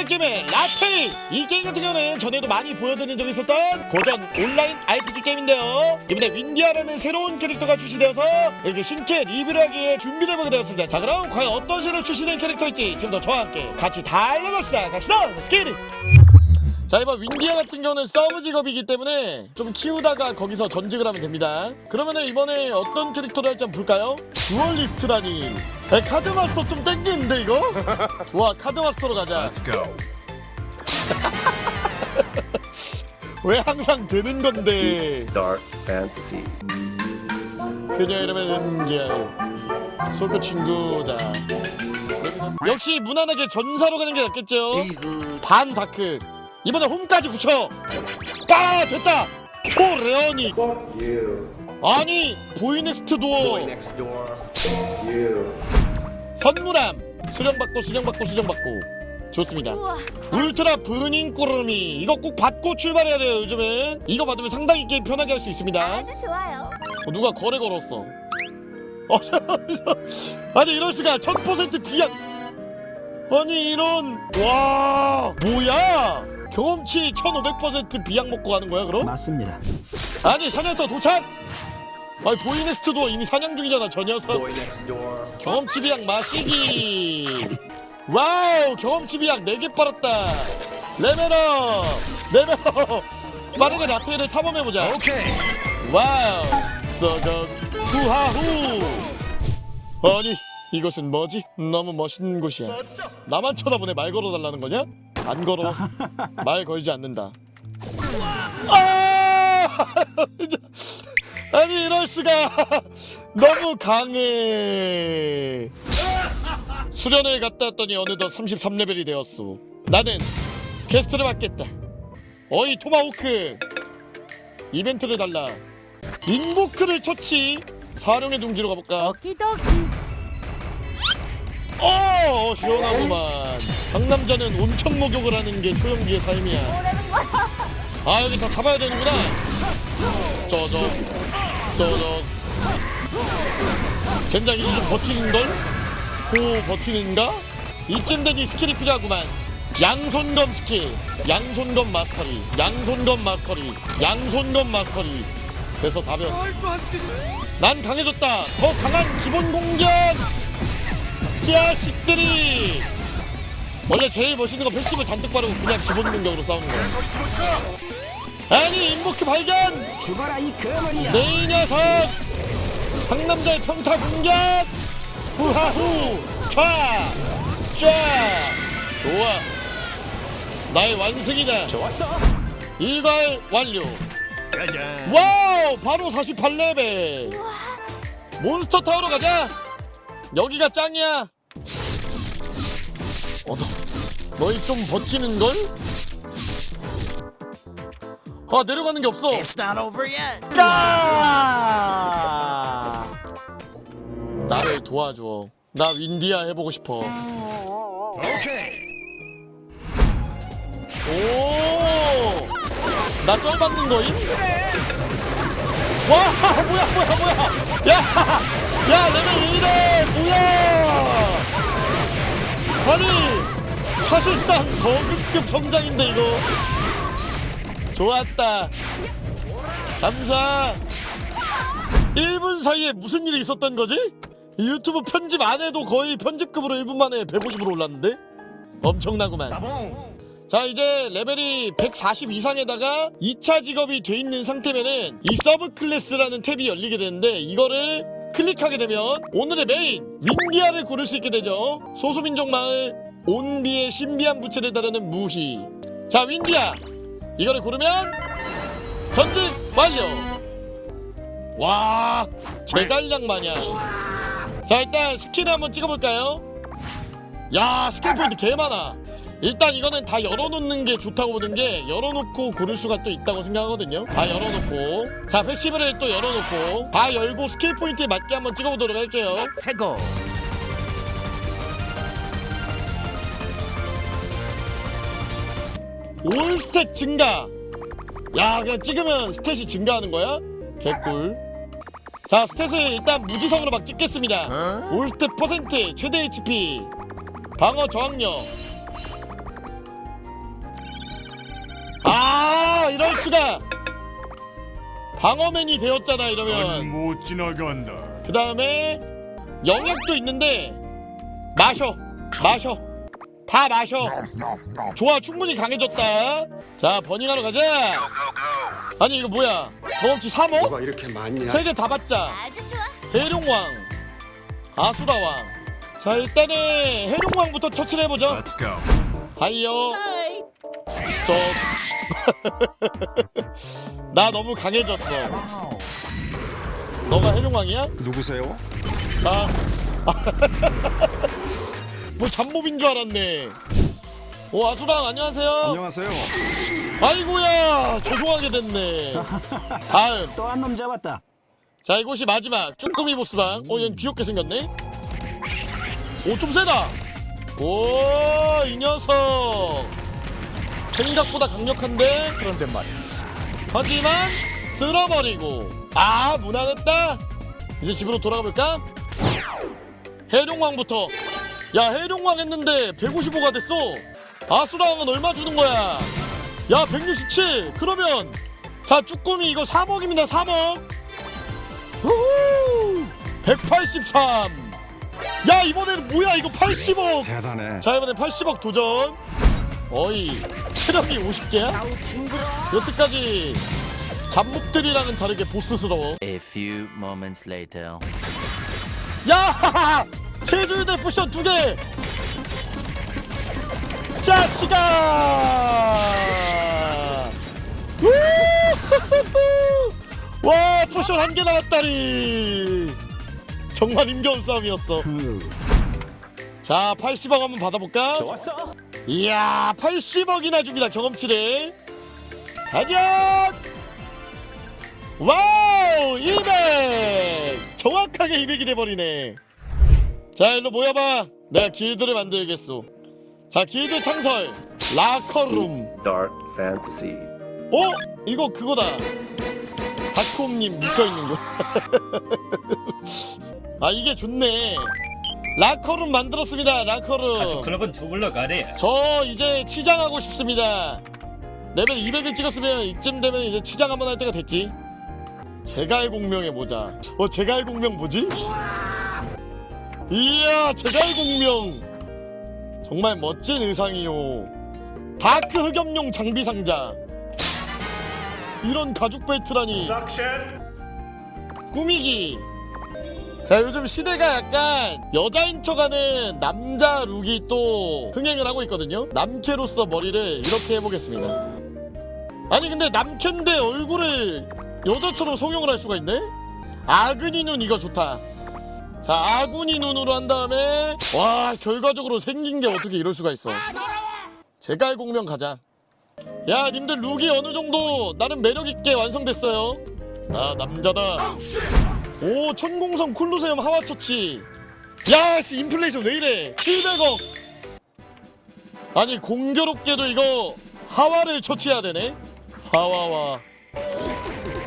오늘의 게임은 라테이 이 게임 같은 경우는 전에도 많이 보여드린 적이 있었던 고전 온라인 RPG 게임인데요. 이번에 윈디아라는 새로운 캐릭터가 출시되어서 이렇게 신캐 리뷰를 하기 위해 준비를 해보게 되었습니다. 자 그럼 과연 어떤 식으로 출시된 캐릭터일지 지금부터 저와 함께 같이 달려갑시다. 갑시다! 스케이리 자 이번 윈디아 같은 경우는 서브 직업이기 때문에 좀 키우다가 거기서 전직을 하면 됩니다. 그러면은 이번에 어떤 캐릭터를 할지 한번 볼까요? 듀얼리스트라니. 에, 카드마스터 좀 땡기는데 이거? 좋아 카드마스터로 가자. Let's go. 왜 항상 되는 건데? Dark fantasy. 그녀 이름은 은기야 솔크 친구다. 역시 무난하게 전사로 가는 게 낫겠죠? 반 다크 이번에 홈까지 붙여. 빠 됐다. 초레어니 아니 보이넥스트 도어. 선물함. 수령받고 수령받고 수령받고. 좋습니다. 우와, 울트라 브닝 꾸러미. 이거 꼭 받고 출발해야 돼요 요즘은 이거 받으면 상당히 게임 편하게 할 수 있습니다. 아주 좋아요. 어, 누가 거래 걸었어? 어, 아니 이럴 수가. 1000% 비약. 아니 이런. 와 뭐야 경험치 1500% 비약 먹고 가는 거야 그럼? 맞습니다. 아니 사냥터 도착 아니 보이넥스트도 이미 사냥 중이잖아 저 녀석. 경험치 비약 마시기 와우 경험치 비약 4개 빨았다 레벨업 레벨업 빠르게 라페를 탐험해보자 Okay. 와우 썩어 후하후 아니 이것은 뭐지? 너무 멋있는 곳이야 나만 쳐다보네 말 걸어달라는 거냐? 안 걸어. 말 걸지 않는다. 아! 아니 이럴 수가. 너무 강해. 수련회 갔다 왔더니 어느덧 33레벨이 되었소. 나는 게스트를 맡겠다. 어이 토마호크. 이벤트를 달라. 인보크를 처치. 사령의 둥지로 가볼까 어 시원하구만. 상남자는 온천 목욕을 하는 게 소형기의 삶이야. 뭐라는 거야? 아 여기 다 잡아야 되는구나. 저 저 저 저. 젠장 이거 좀 버티는걸? 호 버티는가? 이쯤 되니 스킬이 필요하구만. 양손검 스킬. 양손검 마스터리. 양손검 마스터리. 양손검 마스터리. 그래서 다 배웠어. 난 강해졌다. 더 강한 기본 공격 자식들이. 원래 제일 멋있는 건 패시브 잔뜩 바르고 그냥 기본 공격으로 싸우는 거야. 아니 인보크 발견! 죽어라 이 거머리야. 네이 녀석! 상남자의 평타 공격! 후하후! 촤 좋아. 나의 완승이다. 좋았어. 일괄 완료. 와우! 바로 48레벨. 몬스터 타워로 가자 여기가 짱이야 어, 너, 너희 좀 버티는 걸? 아 내려가는 게 없어 It's not over yet. 까! 나를 도와줘. 나 윈디아 해보고 싶어. Okay. 오! 나 쩔받는 거임? 와! 뭐야, 뭐야, 뭐야! 야! 야, 레벨 왜 이래! 아니! 사실상 버그급 성장인데, 이거. 좋았다. 감사. 1분 사이에 무슨 일이 있었던 거지? 이 유튜브 편집 안 해도 거의 편집급으로 1분 만에 150으로 올랐는데? 엄청나구만. 자 이제 레벨이 140 이상에다가 2차 직업이 돼 있는 상태면은 이 서브 클래스라는 탭이 열리게 되는데 이거를 클릭하게 되면 오늘의 메인 윈디아를 고를 수 있게 되죠. 소수민족 마을 온비의 신비한 부채를 다루는 무희. 자 윈디아 이거를 고르면 전직 완료! 와 제갈량 마냥. 자 일단 스킬 한번 찍어볼까요? 야 스킬 포인트 개 많아 일단 이거는 다 열어놓는 게 좋다고 보는 게 열어놓고 고를 수가 또 있다고 생각하거든요. 다 열어놓고. 자 패시브를 또 열어놓고. 다 열고 스킬 포인트에 맞게 한번 찍어보도록 할게요. 최고. 올 스탯 증가. 야 그냥 찍으면 스탯이 증가하는 거야? 개꿀. 자 스탯을 일단 무지성으로 막 찍겠습니다. 올 스탯 퍼센트 최대 HP 방어 저항력 이럴 수가 방어맨이 되었잖아 넌 이러면 못 지나간다. 그 다음에 영역도 있는데 마셔 마셔 다 마셔 좋아 충분히 강해졌다 자 버닝하러 가자 아니 이거 뭐야 경험치 3억? 뭐가 이렇게 많냐? 세 개 다 받자 아주 좋아. 해룡왕 아수라왕 자 일단은 해룡왕부터 처치를 해보죠 Let's go. 하이요 하이. 저 나 너무 강해졌어 너가 해룡왕이야? 누구세요? 자. 뭐 잡몹인 줄 알았네. 오 아수랑 안녕하세요. 안녕하세요. 아이고야 죄송하게 됐네. 다음 또 한 놈 잡았다. 자 이곳이 마지막 쭈꾸미 보스방. 어얘 귀엽게 생겼네. 오 좀 세다. 오 이 녀석 생각보다 강력한데? 그런데 말이야. 하지만 쓸어버리고. 아 무난했다. 이제 집으로 돌아가 볼까? 해룡왕부터. 야 해룡왕 했는데 155가 됐어. 아수라왕은 얼마 주는 거야? 야 167 그러면 자 쭈꾸미 이거 3억입니다 3억 후! 183야 이번에는 뭐야? 이거 80억. 대단해. 자 이번엔 80억 도전 어이 체력이 50개야? 여태까지 잡목들이랑은 다르게 보스스러워 A few moments later. 야! 세줄대 포션 두 개! 자식아! 우후후후! 와, 포션 한 개 남았다니! 정말 힘겨운 싸움이었어. 자, 80억 한번 받아볼까? 좋았어. 이야, 80억이나 줍니다, 경험치를. 가자! 와우! 200! 정확하게 200이 돼버리네. 자, 일로 모여봐. 내가 길드를 만들겠소. 자, 길드 창설. 라커룸. Dark fantasy. 어? 이거 그거다. 다크홈님 묶여있는 거. 아, 이게 좋네. 라커룸 만들었습니다, 라커룸. 클럽은 두블러 가래. 저 이제 치장하고 싶습니다. 레벨 200을 찍었으면 이쯤 되면 이제 치장 한번 할 때가 됐지. 제갈 공명의 모자. 어 제갈 공명 뭐지? 이야 제갈 공명. 정말 멋진 의상이요. 다크 흑염룡 장비 상자. 이런 가죽 벨트라니. 꾸미기. 자 요즘 시대가 약간 여자인 척하는 남자 룩이 또 흥행을 하고 있거든요. 남캐로서 머리를 이렇게 해보겠습니다. 아니 근데 남캐인데 얼굴을 여자처럼 성형을 할 수가 있네? 아그니 눈 이거 좋다. 자 아구니 눈으로 한 다음에 와 결과적으로 생긴 게 어떻게 이럴 수가 있어? 제갈 공명 가자. 야 님들 룩이 어느 정도 나름 매력 있게 완성됐어요? 나 남자다 오 천공성 콜로세움 하와처치. 야씨 인플레이션 왜 이래? 700억. 아니 공교롭게도 이거 하와를 처치해야 되네? 하와와.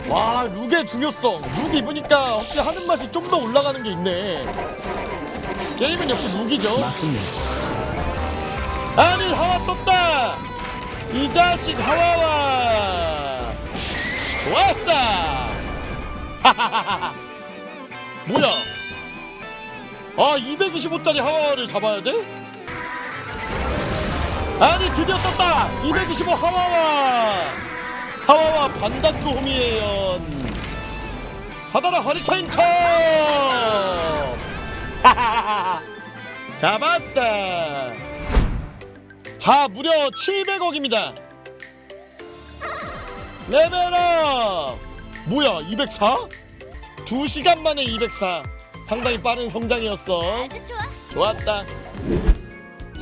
와 룩의 중요성. 룩 입으니까 혹시 하는 맛이 좀 더 올라가는 게 있네. 게임은 역시 룩이죠. 아니 하와 떴다! 이 자식 하와와. 좋았어! 하하하하 뭐야? 아 225짜리 하와를 잡아야 돼? 아니 드디어 떴다! 225 하와와! 하와와 반단도 호미에연. 받아라 허리케인 쳐! 잡았다. 자 무려 700억입니다. 레벨업! 뭐야 204? 2시간 만에 204 상당히 빠른 성장이었어. 아주 좋아. 좋았다.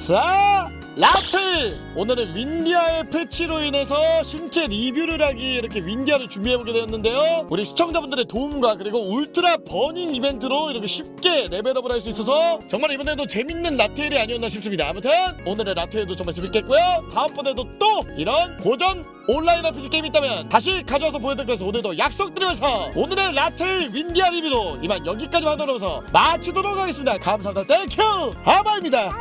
자 라트 오늘은 윈디아의 패치로 인해서 신캐 리뷰를 하기 이렇게 윈디아를 준비해보게 되었는데요. 우리 시청자분들의 도움과 그리고 울트라 버닝 이벤트로 이렇게 쉽게 레벨업을 할 수 있어서 정말 이번에도 재밌는 라테일이 아니었나 싶습니다. 아무튼 오늘의 라테일도 정말 재밌겠고요. 다음번에도 또 이런 고전 온라인 RPG 게임이 있다면 다시 가져와서 보여드리면서 오늘도 약속드리면서 오늘의 라테일 윈디아 리뷰도 이만 여기까지 하도록 하면서 마치도록 하겠습니다. 감사합니다. 땡큐 하바입니다